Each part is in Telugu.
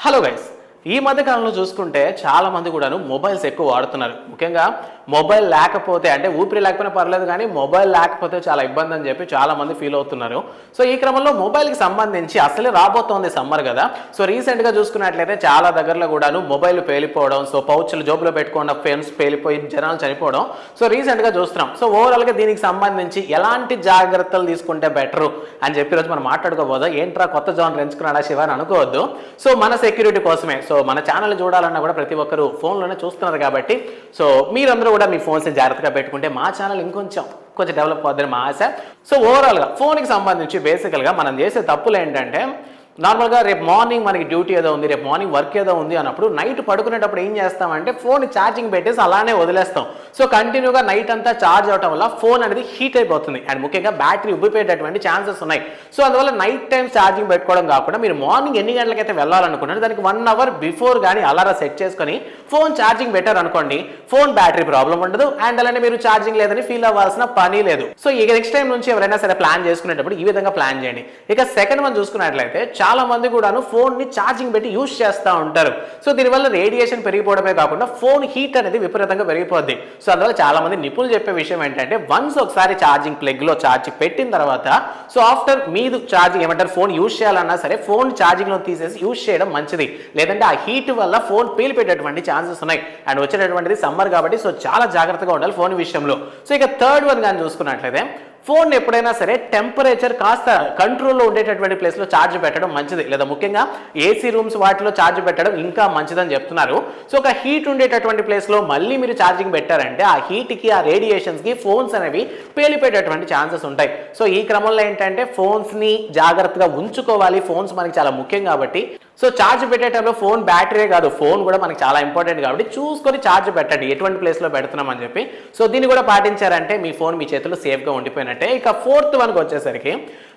Hello guys, ఈ మధ్య కాలంలో చూసుకుంటే చాలా మంది కూడాను మొబైల్స్ ఎక్కువ వాడుతున్నారు. ముఖ్యంగా మొబైల్ లేకపోతే అంటే ఊపిరి లేకపోయినా పర్లేదు కానీ మొబైల్ లేకపోతే చాలా ఇబ్బంది అని చెప్పి చాలా మంది ఫీల్ అవుతున్నారు. సో ఈ క్రమంలో మొబైల్కి సంబంధించి అసలే రాబోతోంది సమ్మర్ కదా. సో రీసెంట్గా చూసుకున్నట్లయితే చాలా దగ్గరలో కూడాను మొబైల్ పేలిపోవడం సో పౌచ్లు జోబులో పెట్టుకున్న ఫ్రెండ్స్ పేలిపోయి జనాలు చనిపోవడం. సో రీసెంట్గా చూస్తున్నాం. సో ఓవరాల్గా దీనికి సంబంధించి ఎలాంటి జాగ్రత్తలు తీసుకుంటే బెటరు అని చెప్పి రోజు మనం మాట్లాడుకోబోదా. ఏంట్రా కొత్త జోన్ ఎంచుకున్నాడా శివ అని అనుకోవద్దు. సో మన సెక్యూరిటీ కోసమే. సో మన ఛానల్ చూడాలన్నా కూడా ప్రతి ఒక్కరు ఫోన్లోనే చూస్తున్నారు కాబట్టి సో మీరందరూ కూడా మీ ఫోన్స్ని జాగ్రత్తగా పెట్టుకుంటే మా ఛానల్ ఇంకొంచెం కొంచెం డెవలప్ అవుతుందని మా ఆశ. సో ఓవరాల్గా ఫోన్కి సంబంధించి బేసికల్గా మనం చేసే తప్పులు ఏంటంటే నార్మల్గా రేపు మార్నింగ్ మనకి డ్యూటీ ఏదో ఉంది రేపు మార్నింగ్ వర్క్ ఏదో ఉంది అన్నప్పుడు నైట్ పడుకునేటప్పుడు ఏం చేస్తామంటే ఫోన్ ఛార్జింగ్ పెట్టేసి అలానే వదిలేస్తాం. సో కంటిన్యూగా నైట్ అంతా ఛార్జ్ అవటం వల్ల ఫోన్ అనేది హీట్ అయిపోతుంది. అండ్ ముఖ్యంగా బ్యాటరీ ఉబ్బిపోయేటటువంటి ఛాన్సెస్ ఉన్నాయి. సో అందువల్ల నైట్ టైం ఛార్జింగ్ పెట్టుకోవడం కాకుండా మీరు మార్నింగ్ ఎన్ని గంటలకైతే వెళ్ళాలనుకున్నారు దానికి వన్ అవర్ బిఫోర్ కానీ అలారా సెట్ చేసుకొని ఫోన్ ఛార్జింగ్ బెటర్ అనుకోండి ఫోన్ బ్యాటరీ ప్రాబ్లం ఉండదు. అండ్ అలానే మీరు ఛార్జింగ్ లేదని ఫీల్ అవ్వాల్సిన పని లేదు. సో ఇక నెక్స్ట్ టైం నుంచి ఎవరైనా సరే ప్లాన్ చేసుకునేటప్పుడు ఈ విధంగా ప్లాన్ చేయండి. ఇక సెకండ్ వన్ చూసుకున్నట్లయితే చాలామంది కూడాను ఫోన్ని ఛార్జింగ్ పెట్టి యూస్ చేస్తూ ఉంటారు. సో దీనివల్ల రేడియేషన్ పెరిగిపోవడమే కాకుండా ఫోన్ హీట్ అనేది విపరీతంగా పెరిగిపోద్ది. సో అందువల్ల చాలామంది నిపుణులు చెప్పే విషయం ఏంటంటే వన్స్ ఒకసారి ఛార్జింగ్ ప్లగ్లో ఛార్జ్ పెట్టిన తర్వాత సో ఆఫ్టర్ మీరు ఛార్జింగ్ ఏమంటారు ఫోన్ యూస్ చేయాలన్నా సరే ఫోన్ ఛార్జింగ్లో తీసేసి యూస్ చేయడం మంచిది. లేదంటే ఆ హీట్ వల్ల ఫోన్ పేలిపెట్టేటువంటి ఛాన్సెస్ ఉన్నాయి. అండ్ వచ్చేటటువంటిది సమ్మర్ కాబట్టి సో చాలా జాగ్రత్తగా ఉండాలి ఫోన్ విషయంలో. సో ఇక థర్డ్ వన్ కానీ చూసుకున్నట్లయితే ఫోన్ ఎప్పుడైనా సరే టెంపరేచర్ కాస్త కంట్రోల్లో ఉండేటటువంటి ప్లేస్లో ఛార్జ్ పెట్టడం మంచిది. లేదా ముఖ్యంగా ఏసీ రూమ్స్ వాటిలో ఛార్జ్ పెట్టడం ఇంకా మంచిదని చెప్తున్నారు. సో ఒక హీట్ ఉండేటటువంటి ప్లేస్లో మళ్ళీ మీరు ఛార్జింగ్ పెట్టారంటే ఆ హీట్కి ఆ రేడియేషన్స్కి ఫోన్స్ అనేవి పేలిపోయేటటువంటి ఛాన్సెస్ ఉంటాయి. సో ఈ క్రమంలో ఏంటంటే ఫోన్స్ని జాగ్రత్తగా ఉంచుకోవాలి. ఫోన్స్ మనకి చాలా ముఖ్యం కాబట్టి సో ఛార్జ్ పెట్టేటప్పుడు ఫోన్ బ్యాటరీ కాదు ఫోన్ కూడా మనకి చాలా ఇంపార్టెంట్ కాబట్టి చూసుకొని ఛార్జ్ పెట్టండి. ఎటువంటి ప్లేస్లో పెడుతున్నామని చెప్పి. సో దీన్ని కూడా పాటించారంటే మీ ఫోన్ మీ చేతిలో సేఫ్గా ఉండిపోయినట్టే. ఇక ఫోర్త్ వన్కి వచ్చేసరికి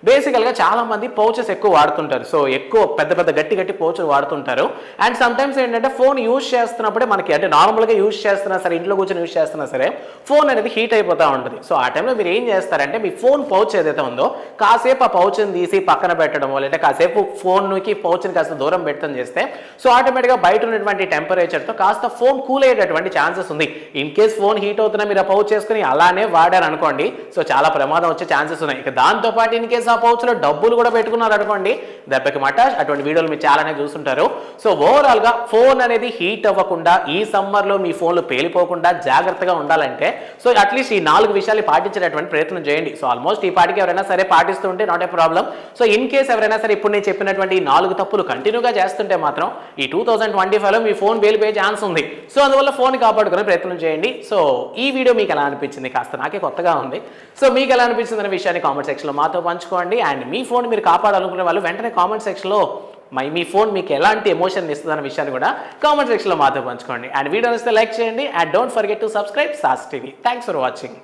బేసికల్గా చాలామంది పౌచెస్ ఎక్కువ వాడుతుంటారు. సో ఎక్కువ పెద్ద పెద్ద గట్టి గట్టి పౌచెస్ వాడుతుంటారు. అండ్ సమ్ టైమ్స్ ఏంటంటే ఫోన్ యూస్ చేస్తున్నప్పుడే మనకి అంటే నార్మల్గా యూజ్ చేస్తున్నా సరే ఇంట్లో కూర్చొని యూస్ చేస్తున్నా సరే ఫోన్ అనేది హీట్ అయిపోతూ ఉంటుంది. సో ఆ టైంలో మీరు ఏం చేస్తారంటే మీ ఫోన్ పౌచ్ ఏదైతే ఉందో కాసేపు ఆ పౌచ్ని తీసి పక్కన పెట్టడమో లేదా కాసేపు ఫోన్కి పౌచ్ని కాస్త దూరం పెట్టడం చేస్తే సో ఆటోమేటిక్గా బయట ఉన్నటువంటి టెంపరేచర్తో కాస్త ఫోన్ కూల్ అయ్యేటటువంటి ఛాన్సెస్ ఉంది. ఇన్ కేస్ ఫోన్ హీట్ అవుతున్నా మీరు పౌచ్ చేసుకుని అలానే వాడారు అనుకోండి సో చాలా ప్రమాదం వచ్చే ఛాన్సెస్ ఉన్నాయి. ఇక దాంతోపాటు ఇన్ కేస్ ఆ పౌచ్లో డబ్బులు కూడా పెట్టుకున్నారు అనుకోండి దెబ్బకి మాట అటువంటి వీడియోలు మీరు చాలానే చూస్తుంటారు. సో ఓవరాల్గా ఫోన్ అనేది హీట్ అవ్వకుండా ఈ సమ్మర్లో మీ ఫోన్లు పేలిపోకుండా జాగ్రత్తగా ఉండాలంటే సో అట్లీస్ట్ ఈ నాలుగు విషయాలు పాటించేటటువంటి ప్రయత్నం చేయండి. సో ఆల్మోస్ట్ ఈ పాటికి ఎవరైనా సరే పాటిస్తుంటే not a problem so in case ఎవరైనా సరే ఇప్పుడు నేను చెప్పినటువంటి ఈ నాలుగు తప్పులు కంటిన్యూ కంటిన్యూగా చేస్తుంటే మాత్రం ఈ టూ థౌసండ్ ట్వంటీ ఫైవ్లో మీ ఫోన్ పేలిపోయే ఛాన్స్ ఉంది. సో అందువల్ల ఫోన్ కాపాడుకునే ప్రయత్నం చేయండి. సో ఈ వీడియో మీకు ఎలా అనిపించింది? కాస్త నాకే కొత్తగా ఉంది. సో మీకు ఎలా అనిపించింది అనే విషయాన్ని కామెంట్ సెక్షన్లో మాతో పంచుకోండి. అండ్ మీ ఫోన్ మీరు కాపాడాలనుకునే వాళ్ళు వెంటనే కామెంట్ సెక్షన్లో మై మీ ఫోన్ మీకు ఎలాంటి ఎమోషన్ ఇస్తుందన్న విషయాన్ని కూడా కామెంట్ సెక్షన్లో మాతో పంచుకోండి. అండ్ వీడియో వస్తే లైక్ చేయండి. And don't forget to subscribe sauce TV thanks for watching